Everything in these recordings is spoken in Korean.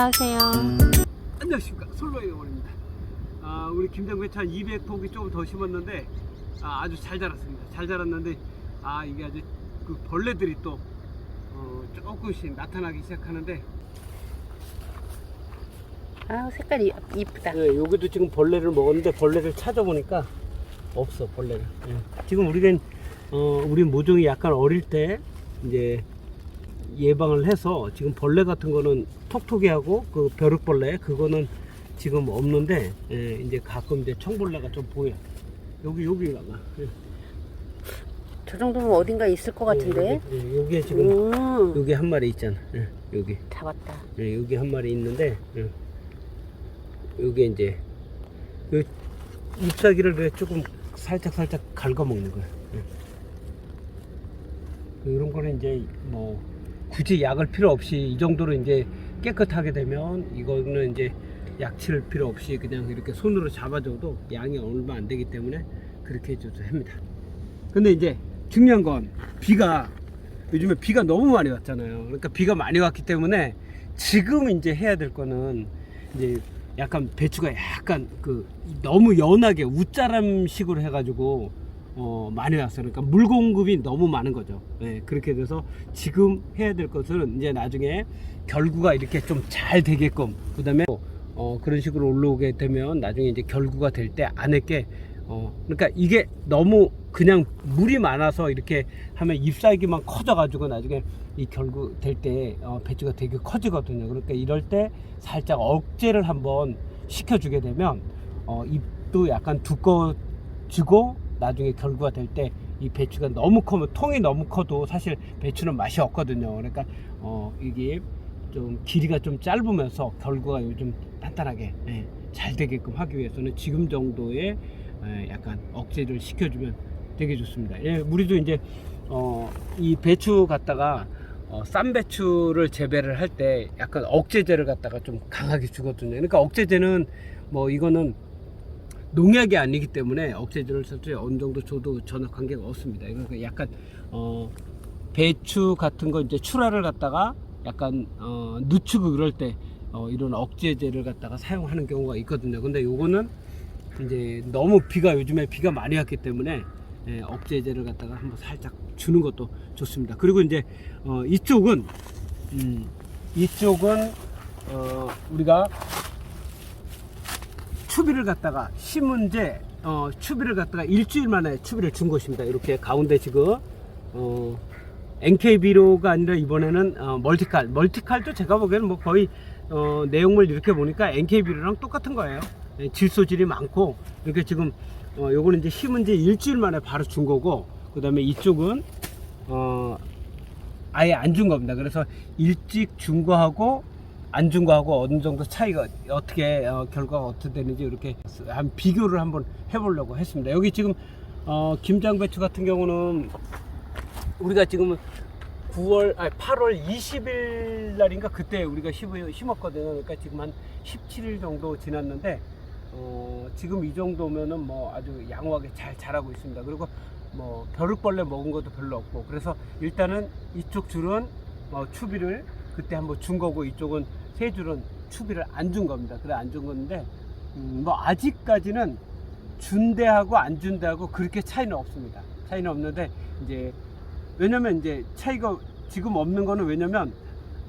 인사하세요. 안녕하십니까 솔로의 영원입니다 아, 우리 김장배추 한 200폭이 조금 더 심었는데 아, 아주 잘 자랐습니다 잘 자랐는데 아 이게 아주 그 벌레들이 또 어, 조금씩 나타나기 시작하는데 아 색깔이 이쁘다. 네, 여기도 지금 벌레를 먹었는데 벌레를 찾아보니까 없어 벌레가 예. 지금 우리는 어, 우리 모종이 약간 어릴 때 이제 예방을 해서 지금 벌레 같은 거는 톡톡이하고 그 벼룩벌레 그거는 지금 없는데 예, 이제 가끔 이제 청벌레가 좀 보여 여기 여기 가 봐 예. 저 정도면 어딘가 있을 것 같은데. 예, 여기, 예, 여기에 지금 음, 여기 한 마리 있잖아 예, 여기 잡았다. 예, 여기 한 마리 있는데 예. 여기 이제 요 잎사귀를 그래 조금 살짝 살짝 갉아먹는 거야. 예. 이런 거는 이제 뭐 굳이 약을 필요 없이 이 정도로 이제 깨끗하게 되면 이거는 이제 약 칠 필요 없이 그냥 이렇게 손으로 잡아줘도 양이 얼마 안 되기 때문에 그렇게 해줘도 합니다. 근데 이제 중요한 건 비가 요즘에 비가 너무 많이 왔잖아요. 그러니까 비가 많이 왔기 때문에 지금 이제 해야 될 거는 이제 약간 배추가 약간 그 너무 연하게 웃자람식으로 해가지고 어 많이 왔어요. 그러니까 물 공급이 너무 많은 거죠. 예, 그렇게 돼서 지금 해야 될 것은 이제 나중에 결구가 이렇게 좀 잘 되게끔 그 다음에 어 그런 식으로 올라오게 되면 나중에 이제 결구가 될 때 안에 게 어, 그러니까 이게 너무 그냥 물이 많아서 이렇게 하면 잎사귀만 커져가지고 나중에 이 결국 될때 어, 배추가 되게 커지거든요. 그러니까 이럴 때 살짝 억제를 한번 시켜주게 되면 어, 잎도 약간 두꺼워지고 나중에 결구가 될 때 이 배추가 너무 커면 통이 너무 커도 사실 배추는 맛이 없거든요. 그러니까 어, 이게 좀 길이가 좀 짧으면서 결구가 요즘 단단하게 예, 잘 되게끔 하기 위해서는 지금 정도의 예, 약간 억제를 시켜주면 되게 좋습니다. 예, 우리도 이제 어, 이 배추 갖다가 어, 쌈 배추를 재배를 할 때 약간 억제제를 갖다가 좀 강하게 주거든요. 그러니까 억제제는 뭐 이거는 농약이 아니기 때문에 억제제를 설때 어느 정도 줘도 전혀 관계가 없습니다. 그러니까 약간 어, 배추 같은 거 이제 출하를 갖다가 약간 어, 늦추고 그럴 때 어, 이런 억제제를 갖다가 사용하는 경우가 있거든요. 근데 요거는 이제 너무 비가 요즘에 비가 많이 왔기 때문에 예, 억제제를 갖다가 한번 살짝 주는 것도 좋습니다. 그리고 이제 어, 이쪽은 음, 이쪽은 어, 우리가 추비를 갖다가 심은제 어, 추비를 갖다가 일주일 만에 추비를 준 것입니다. 이렇게 가운데 지금 어, NK비로가 아니라 이번에는 어, 멀티칼 멀티칼도 제가 보기에는 뭐 거의 어, 내용물 이렇게 보니까 NK비로랑 똑같은 거예요. 예, 질소질이 많고 이렇게 지금 어, 요거는 이제 심은 지 일주일 만에 바로 준 거고 그 다음에 이쪽은 어, 아예 안 준 겁니다. 그래서 일찍 준 거하고 안준 거하고 어느 정도 차이가 어떻게 어, 결과가 어떻게 되는지 이렇게 한 비교를 한번 해보려고 했습니다. 여기 지금 어, 김장 배추 같은 경우는 우리가 지금 9월, 아니 8월 20일 날인가 그때 우리가 심, 심었거든요. 그러니까 지금 한 17일 정도 지났는데 어, 지금 이 정도면은 뭐 아주 양호하게 잘 자라고 있습니다. 그리고 뭐 벼룩벌레 먹은 것도 별로 없고 그래서 일단은 이쪽 줄은 어, 추비를 그때 한번 준 거고 이쪽은 세 줄은 추비를 안 준 겁니다. 그래 안 준 건데 음, 뭐 아직까지는 준대하고 안 준대하고 그렇게 차이는 없습니다. 차이는 없는데 이제 왜냐면 이제 차이가 지금 없는 거는 왜냐면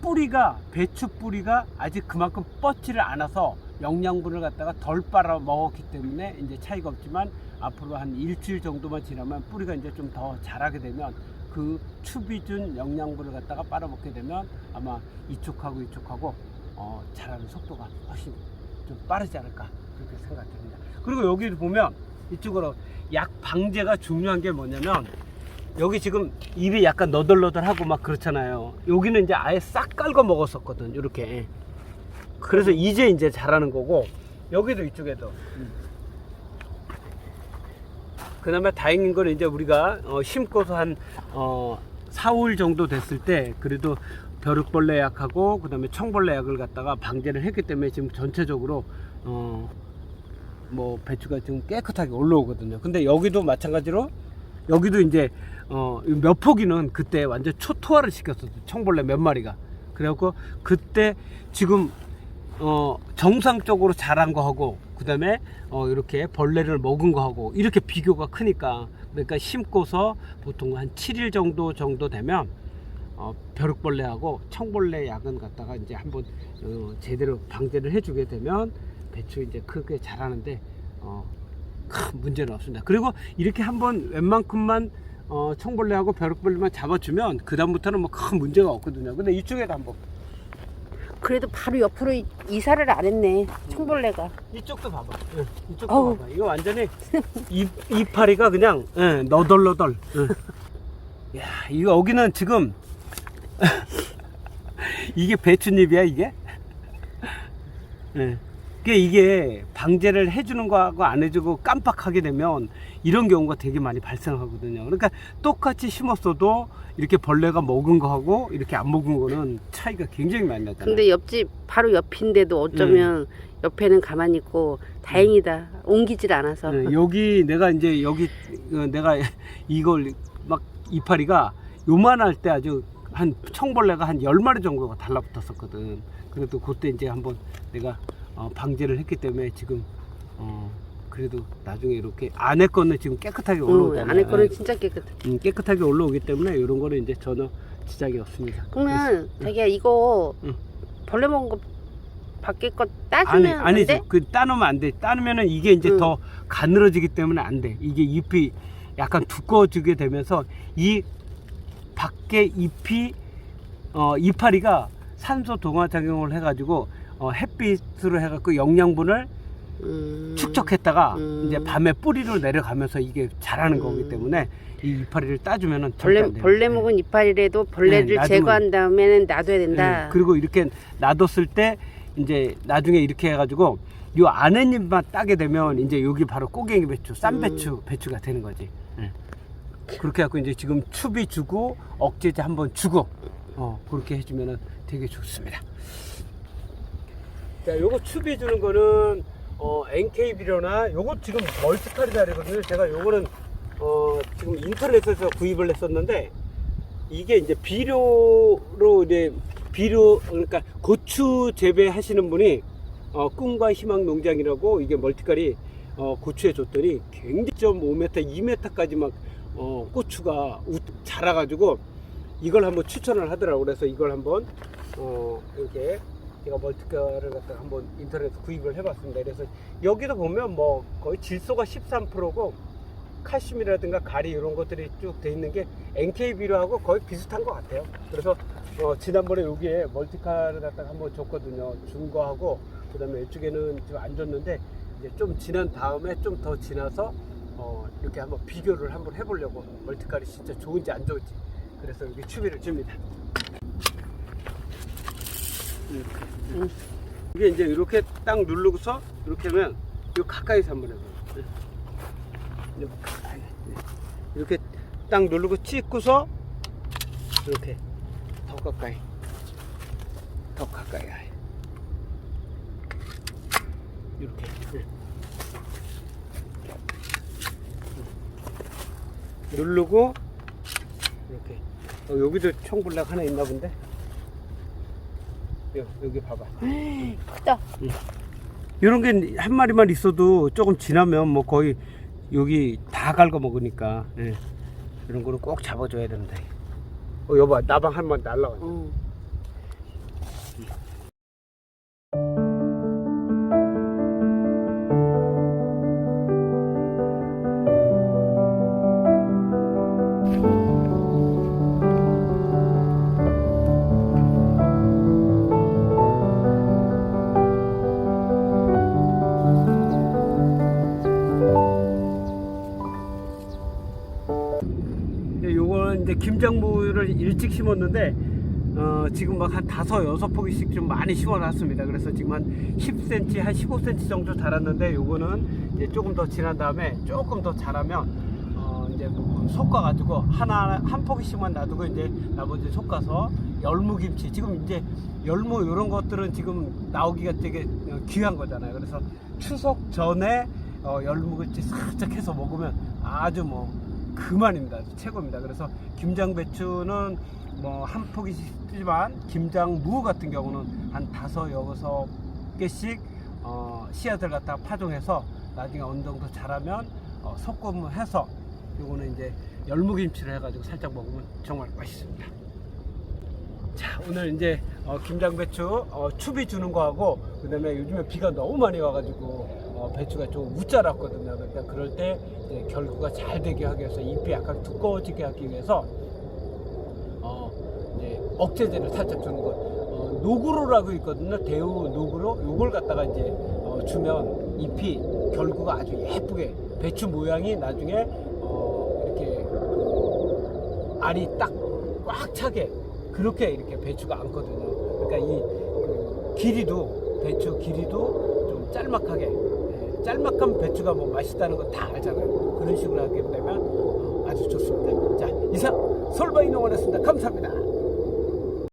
뿌리가 배추 뿌리가 아직 그만큼 뻗지를 않아서 영양분을 갖다가 덜 빨아 먹었기 때문에 이제 차이가 없지만 앞으로 한 일주일 정도만 지나면 뿌리가 이제 좀 더 자라게 되면 그 추비준 영양분을 갖다가 빨아먹게 되면 아마 이쪽하고 이쪽하고 어, 자라는 속도가 훨씬 좀 빠르지 않을까 그렇게 생각됩니다. 그리고 여기 보면 이쪽으로 약 방제가 중요한 게 뭐냐면 여기 지금 입이 약간 너덜너덜하고 막 그렇잖아요. 여기는 이제 아예 싹 깔고 먹었었거든. 이렇게. 그래서 이제 이제 자라는 거고 여기도 이쪽에도. 그나마 다행인 거는 이제 우리가 어, 심고서 한 어, 4, 5일 정도 됐을 때 그래도 벼룩벌레 약하고 그다음에 청벌레 약을 갖다가 방제를 했기 때문에 지금 전체적으로 어, 뭐 배추가 지금 깨끗하게 올라오거든요. 근데 여기도 마찬가지로 여기도 이제 어, 몇 포기는 그때 완전 초토화를 시켰었어. 청벌레 몇 마리가. 그래갖고 그때 지금 어, 정상적으로 자란 거 하고 그 다음에 어, 이렇게 벌레를 먹은 거 하고 이렇게 비교가 크니까 그러니까 심고서 보통 한 7일 정도 정도 되면 어, 벼룩벌레하고 청벌레 약은 갖다가 이제 한번 어, 제대로 방제를 해주게 되면 배추 이제 크게 자라는데 어, 큰 문제는 없습니다. 그리고 이렇게 한번 웬만큼만 어, 청벌레하고 벼룩벌레만 잡아주면 그 다음부터는 뭐 큰 문제가 없거든요. 근데 이쪽에도 한번 그래도 바로 옆으로 이- 이사를 안 했네. 청벌레가. 이쪽도 봐봐. 응, 이쪽도 어우. 봐봐. 이거 완전히 이, 이파리가 그냥 응, 너덜너덜. 응. 야, 이거 여기는 지금 이게 배춧잎이야 이게? 예. 이게 방제를 해주는 거하고 안 해주고 깜빡하게 되면 이런 경우가 되게 많이 발생하거든요. 그러니까 똑같이 심었어도 이렇게 벌레가 먹은 거하고 이렇게 안 먹은 거는 차이가 굉장히 많이 나잖아요. 근데 옆집 바로 옆인데도 어쩌면 옆에는 가만히 있고 다행이다. 옮기질 않아서. 네, 여기 내가 이제 여기 어, 내가 이걸 막 이파리가 요만할 때 아주 한 청벌레가 한 열마리 정도가 달라붙었었거든. 그래도 그때 이제 한번 내가 어, 방제를 했기 때문에 지금 어, 그래도 나중에 이렇게 안에 거는 지금 깨끗하게 응, 올라오잖아요. 안에 거는 진짜 깨끗해. 음, 깨끗하게 올라오기 때문에 이런 거는 이제 전혀 지장이 없습니다. 그러면 자기야 이거 응. 벌레 먹은 거 밖에 거 아니 따주면 안 아니죠. 돼? 그 따놓으면 안 돼. 따놓으면은 이게 이제 응. 더 가늘어지기 때문에 안 돼. 이게 잎이 약간 두꺼워지게 되면서 이 밖에 잎이 어 이파리가 산소 동화 작용을 해가지고 어, 햇빛으로 해갖고 영양분을 음. 축적했다가 음. 이제 밤에 뿌리로 내려가면서 이게 자라는 거기 음. 때문에 이 이파리를 따주면은 절대 벌레 안 돼요. 벌레 네. 먹은 이파리라도 벌레를 네, 놔두면- 제거한 다음에는 놔둬야 된다. 네, 그리고 이렇게 놔뒀을 때 이제 나중에 이렇게 해가지고 요 안에 잎만 따게 되면 이제 여기 바로 꼬갱이 배추, 쌈 음. 배추 배추가 되는 거지. 예. 그렇게 해갖고 이제 지금 추비 주고 억제제 한번 주고 어 그렇게 해주면은 되게 좋습니다. 자, 요거 추비 주는 거는 어 NK 비료나 요거 지금 멀티카리다리거든요. 제가 요거는 어 지금 인터넷에서 구입을 했었는데 이게 이제 비료로 이제 비료 그러니까 고추 재배하시는 분이 어, 꿈과 희망 농장이라고 이게 멀티칼이 어, 고추에 줬더니 굉장히 좀 5m, 2m까지 막 어, 고추가 우- 자라가지고 이걸 한번 추천을 하더라고 그래서 이걸 한번 어, 이렇게 제가 멀티칼을 갖다가 한번 인터넷에서 구입을 해봤습니다. 그래서 여기도 보면 뭐 거의 질소가 13%고 칼슘이라든가 가리 이런 것들이 쭉 돼 있는 게 NK 비료하고 거의 비슷한 것 같아요. 그래서 어, 지난번에 여기에 멀티칼을 갖다가 한번 줬거든요. 준 거하고 그다음에 이쪽에는 좀안 줬는데 이제 좀 지난 다음에 좀 더 지나서 어, 이렇게 한번 비교를 한번 해보려고 멀티칼이 진짜 좋은지 안 좋은지 그래서 여기 추비를 줍니다. 이렇게. 음. 이게 이제 이렇게 딱 누르고서 이렇게 하면 이 가까이서 한번 해봐요. 네. 이렇게. 네. 이렇게 딱 누르고 찍고서 이렇게 더 가까이 더 가까이. 이렇게 네. 누르고 이렇게 어, 여기도 청불락 하나 있나 본데 여기, 여기 봐봐 크다. 이런 게 한 마리만 있어도 조금 지나면 뭐 거의 여기 다 갉아 먹으니까 예. 이런 거는 꼭 잡아줘야 된다. 어 여보 나방 한 번 날라가. 응. 김장무를 일찍 심었는데 어, 지금 막 한 다섯 여섯 포기씩 좀 많이 심어놨습니다. 그래서 지금 한 10cm, 한 15cm 정도 자랐는데 요거는 이제 조금 더 지난 다음에 조금 더 자라면 어, 이제 뭐 솎아가지고 하나 한 포기씩만 놔두고 이제 나머지 솎아서 열무김치 지금 이제 열무 이런 것들은 지금 나오기가 되게 어, 귀한 거잖아요. 그래서 추석 전에 어, 열무김치 살짝 해서 먹으면 아주 뭐 그만입니다. 최고입니다. 그래서 김장 배추는 뭐 한 포기지만 김장 무 같은 경우는 한 다섯 여섯 개씩 어, 씨앗을 갖다가 파종해서 나중에 어느 정도 자라면 어, 섞음을 해서 요거는 이제 열무김치를 해가지고 살짝 먹으면 정말 맛있습니다. 자 오늘 이제 어, 김장배추 어, 추비 주는 거하고 그다음에 요즘에 비가 너무 많이 와가지고 어, 배추가 좀 우짜랐거든요. 그러니까 그럴 때 결구가 잘 되게 하기 위해서 잎이 약간 두꺼워지게 하기 위해서 어, 이제 억제제를 살짝 주는 거. 어, 노구로라고 있거든요. 대우 노구로 요걸 갖다가 이제 어, 주면 잎이 결구가 아주 예쁘게 배추 모양이 나중에 어, 이렇게 그 알이 딱 꽉 차게 그렇게 이렇게 배추가 앉거든요. 그러니까 이 그 길이도 배추 길이도 좀 짤막하게 예, 짤막한 배추가 뭐 맛있다는 거다 알잖아요. 그런 식으로 하게 되면 어, 아주 좋습니다. 자 이상 솔바이 농원이었습니다. 감사합니다.